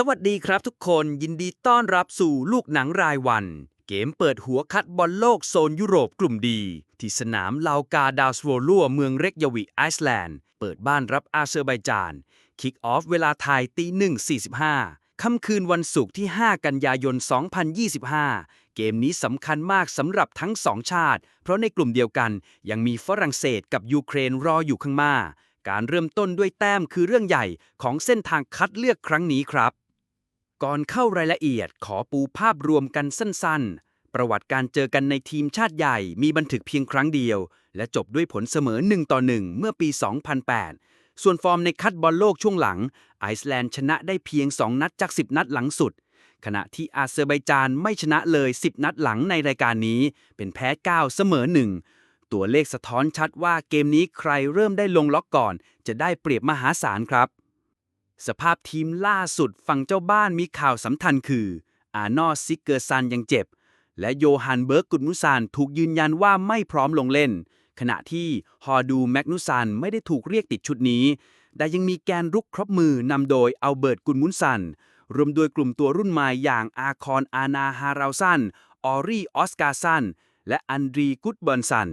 สวัสดีครับทุกคนยินดีต้อนรับสู่ลูกหนังรายวัน เกมเปิดหัวคัดบอลโลกโซนยุโรปกลุ่มดี ที่สนามลาวกาดาวสโวลัวเมืองเรกยาวิไอซ์แลนด์ เปิดบ้านรับอาเซอร์ไบจาน คิกออฟเวลาไทยตีหนึ่ง45ค่ำคืนวันศุกร์ที่ 5 กันยายน 2025 เกมนี้สำคัญมากสำหรับทั้งสองชาติ เพราะในกลุ่มเดียวกันยังมีฝรั่งเศสกับยูเครนรออยู่ข้างหน้าการเริ่มต้นด้วยแต้มคือเรื่องใหญ่ของเส้นทางคัดเลือกครั้งนี้ครับ ก่อนเข้ารายละเอียดขอปูภาพรวมกันสั้นๆ ประวัติการเจอกันในทีมชาติใหญ่มีบันทึกเพียงครั้งเดียว และจบด้วยผลเสมอ1ต่อ1เมื่อปี 2008 ส่วนฟอร์มในคัดบอลโลกช่วงหลัง ไอซ์แลนด์ชนะได้เพียง 2 นัดจาก 10 นัดหลังสุด ขณะที่อาเซอร์ไบจานไม่ชนะเลย 10 นัดหลังในรายการนี้ เป็นแพ้ 9 เสมอ 1 ตัวเลขสะท้อนชัดว่าเกมนี้ใครเริ่มได้ลงล็อกก่อน จะได้เปรียบมหาศาลครับ สภาพทีมล่าสุดฝั่งเจ้าบ้านมีข่าวสำคัญคือ อาร์นอสซิกเกอร์ซันยังเจ็บ และโยฮันเบิร์กกุดมุซานถูกยืนยันว่าไม่พร้อมลงเล่น ขณะที่ฮอดูแมกนุซันไม่ได้ถูกเรียกติดชุดนี้ แต่ยังมีแกนรุกครบมือนำโดยอัลเบิร์ตกุนมุนซันรวมโดยกลุ่มตัวรุ่นใหม่อย่างอาคอนอานาฮาราวซันออรี่ออสการ์ซันและอันดรีกุดเบิร์นซัน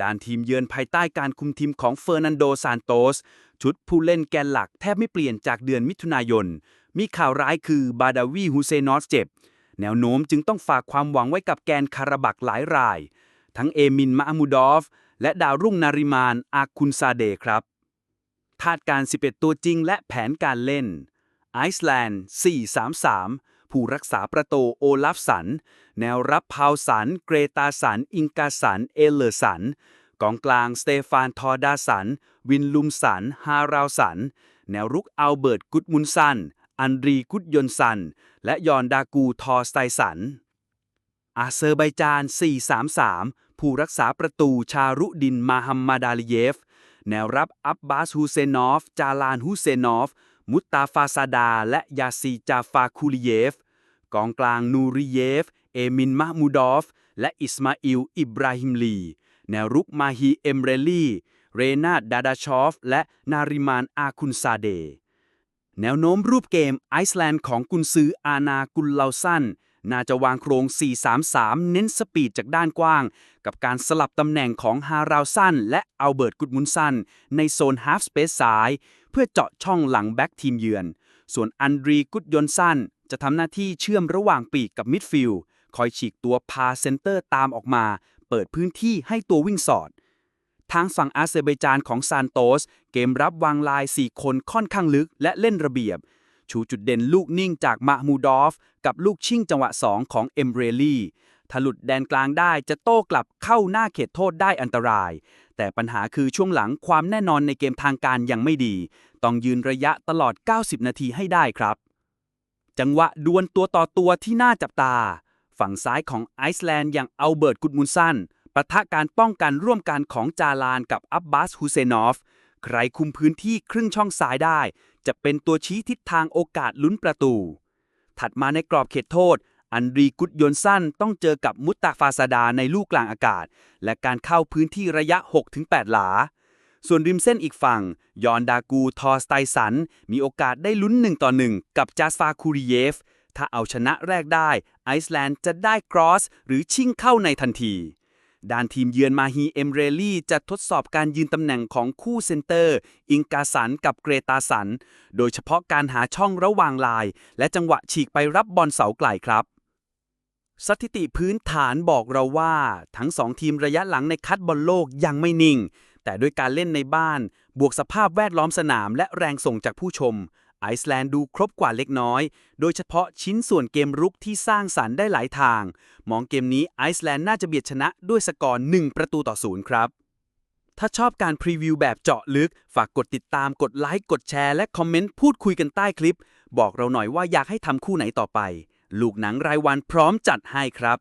ด้านทีมเยือนภายใต้การคุมทีมของเฟอร์นันโดซานโตส ชุดผู้เล่นแกนหลักแทบไม่เปลี่ยนจากเดือนมิถุนายน มีข่าวร้ายคือบาดาวีฮุเซนอสเจ็บ แนวโน้มจึงต้องฝากความหวังไว้กับแกนคาราบักหลายราย ทั้งเอมินมาอามูดอฟ และดาวรุ่งนาริมานอาคุนซาเดครับธาตุการ 11 ตัวจริงและแผนการเล่น ไอซ์แลนด์ 4-3-3 ผู้รักษาประตูโอลาฟสัน แนวรับพาวสัน เกรตาสัน อิงกาสัน เอเลอร์สัน กองกลางสเตฟานทอร์ดาสัน วินลุมสัน ฮาราวสัน แนวรุกอัลเบิร์ตกุดมุนซัน อันรีกุดยนซัน และยอนดากูทอสไตสัน อาเซอร์ไบจาน 4-3-3 ผู้รักษาประตูชารุดินมาฮัมมาดาลิเยฟ แนวรับอับบาสฮูเซนอฟ จาลานฮูเซนอฟมุตตาฟาซาดา และยาซีจาฟาคูลิเยฟ กองกลางนูริเยฟ เอมินมะมูดอฟ และอิสมาอิล อิบราฮิมลี แนวรุกมาฮีเอมเรลีเรนาดดาดาชอฟ และนาริมานอาคุนซาเด แนวโน้มรูปเกมไอซ์แลนด์ของกุนซืออานากุลเลาซันน่าจะวางโครง 4-3-3 เน้นสปีดจากด้านกว้าง กับการสลับตำแหน่งของฮาราวซันและอัลเบิร์ตกุดมุนซันในโซนฮาฟสเปซซ้าย เพื่อเจาะช่องหลังแบ็กทีมเยือน ส่วนอันดรีกุดยนซัน จะทำหน้าที่เชื่อมระหว่างปีกกับมิดฟิลด์คอยฉีกตัวพาเซนเตอร์ตามออกมา เปิดพื้นที่ให้ตัววิ่งสอด ทางฝั่งอาเซอร์ไบจานของซานโตส เกมรับวางลาย 4 คนค่อนข้างลึกและเล่นระเบียบ ชูจุดเด่นลูกนิ่งจากมามูดอฟ กับลูกชิ่งจังหวะ 2 ของเอมเบรลี่ถ้าหลุดแดนกลางได้จะโต้กลับเข้าหน้าเขตโทษได้อันตราย แต่ปัญหาคือช่วงหลังความแน่นอนในเกมทางการยังไม่ดี ต้องยืนระยะตลอด 90 นาทีให้ได้ครับ จังหวะดวลตัวต่อตัวที่น่าจับตา ฝั่งซ้ายของไอซ์แลนด์อย่างอัลเบิร์ตกุดมุนซันปะทะการป้องกันร่วมกันของจาลานกับอับบาสฮุเซนอฟ ใครคุมพื้นที่ครึ่งช่องซ้ายได้ จะเป็นตัวชี้ทิศทางโอกาสลุ้นประตู ถัดมาในกรอบเขตโทษ อันดรีกุดยนสั้นต้องเจอกับมุตตาฟาซาดาในลูกกลางอากาศ และการเข้าพื้นที่ระยะ 6-8 หลา ส่วนริมเส้นอีกฝั่ง ยอนดากูทอสไตสัน มีโอกาสได้ลุ้น1ต่อ1กับจาสฟาคูริเยฟ ถ้าเอาชนะแรกได้ ไอซ์แลนด์จะได้ครอส หรือชิงเข้าในทันทีด้านทีมเยือนมาฮีเอมเรลี่จะทดสอบการยืนตำแหน่งของคู่เซนเตอร์ อิงกาสันกับเกรตาสัน โดยเฉพาะการหาช่องระหว่างลาย และจังหวะฉีกไปรับบอลเสาไกลครับ สถิติพื้นฐานบอกเราว่า ทั้งสองทีมระยะหลังในคัดบอลโลกยังไม่นิ่ง แต่ด้วยการเล่นในบ้าน บวกสภาพแวดล้อมสนามและแรงส่งจากผู้ชม ไอซ์แลนด์ดูครบกว่าเล็กน้อย โดยเฉพาะชิ้นส่วนเกมรุกที่สร้างสรรค์ได้หลายทาง มองเกมนี้ไอซ์แลนด์น่าจะเบียดชนะด้วยสกอร์ 1 ประตูต่อศูนย์ครับ ถ้าชอบการพรีวิวแบบเจาะลึก ฝากกดติดตาม กดไลค์ กดแชร์ และคอมเมนต์พูดคุยกันใต้คลิป บอกเราหน่อยว่าอยากให้ทำคู่ไหนต่อไป ลูกหนังรายวันพร้อมจัดให้ครับ